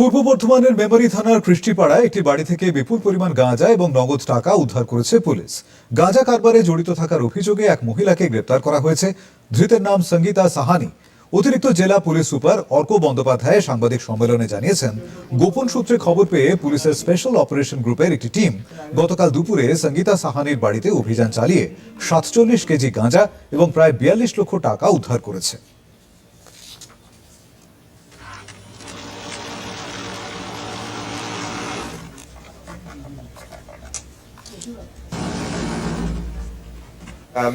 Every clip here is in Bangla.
পূর্ব বর্ধমানের মেমারি থানার কৃষ্টিপাড়ায় একটি বাড়ি থেকে বিপুল পরিমাণ গাঁজা এবং নগদ টাকা উদ্ধার করেছে পুলিশ। গাঁজা কারবারে জড়িত থাকার অভিযোগে এক মহিলাকে গ্রেপ্তার করা হয়েছে। ধৃতের নাম সঙ্গীতা সাহানি। অতিরিক্ত জেলা পুলিশ সুপার অর্ক বন্দ্যোপাধ্যায় সাংবাদিক সম্মেলনে জানিয়েছেন, গোপন সূত্রে খবর পেয়ে পুলিশের স্পেশাল অপারেশন গ্রুপের একটি টিম গতকাল দুপুরে সঙ্গীতা সাহানির বাড়িতে অভিযান চালিয়ে সাতচল্লিশ কেজি গাঁজা এবং প্রায় বিয়াল্লিশ লক্ষ টাকা উদ্ধার করেছে।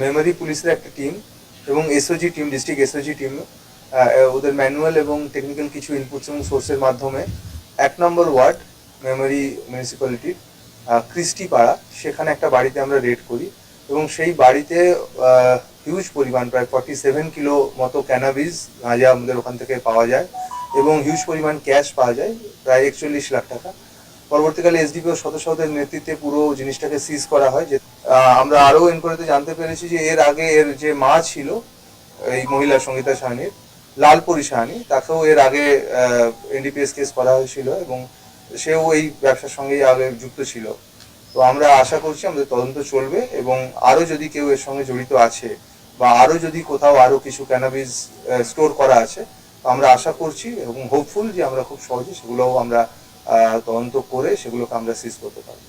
মেমারি পুলিশের একটা টিম এবং SOG team district SOG team ওদের ম্যানুয়াল এবং টেকনিক্যাল কিছু ইনপুটস এবং সোর্সের মাধ্যমে এক নম্বর ওয়ার্ড মেমারি মিউনিসিপ্যালিটির ক্রিস্টি পাড়া, সেখানে একটা বাড়িতে আমরা রেড করি এবং সেই বাড়িতে হিউজ পরিমাণ, প্রায় ফর্টি সেভেন কিলো মতো ক্যানাবিস গাঁজা আমাদের ওখান থেকে পাওয়া যায় এবং হিউজ পরিমাণ ক্যাশ পাওয়া যায়, প্রায় একচল্লিশ লাখ টাকা। পরবর্তীকালে এসডিপিও সদস্যদের নেতৃত্বে পুরো জিনিসটাকে সিজ করা হয় যে আমরা আরও এনকোয়ারিতে জানতে পেরেছি যে এর আগে এর যে মা ছিল, এই মহিলা সঙ্গীতা সাহানির, লালপুরি সাহানি, তাকেও এর আগে এনডিপিএস কেস করা হয়েছিল এবং সেও এই ব্যবসার সঙ্গেই আগে যুক্ত ছিল। তো আমরা আশা করছি আমাদের তদন্ত চলবে এবং আরও যদি কেউ এর সঙ্গে জড়িত আছে বা আরও যদি কোথাও আরও কিছু ক্যানাবিস স্টোর করা আছে আমরা আশা করছি এবং হোপফুল যে আমরা খুব সহজে সেগুলোও আমরা তদন্ত করে সেগুলোকে আমরা সিজ করতে পারব।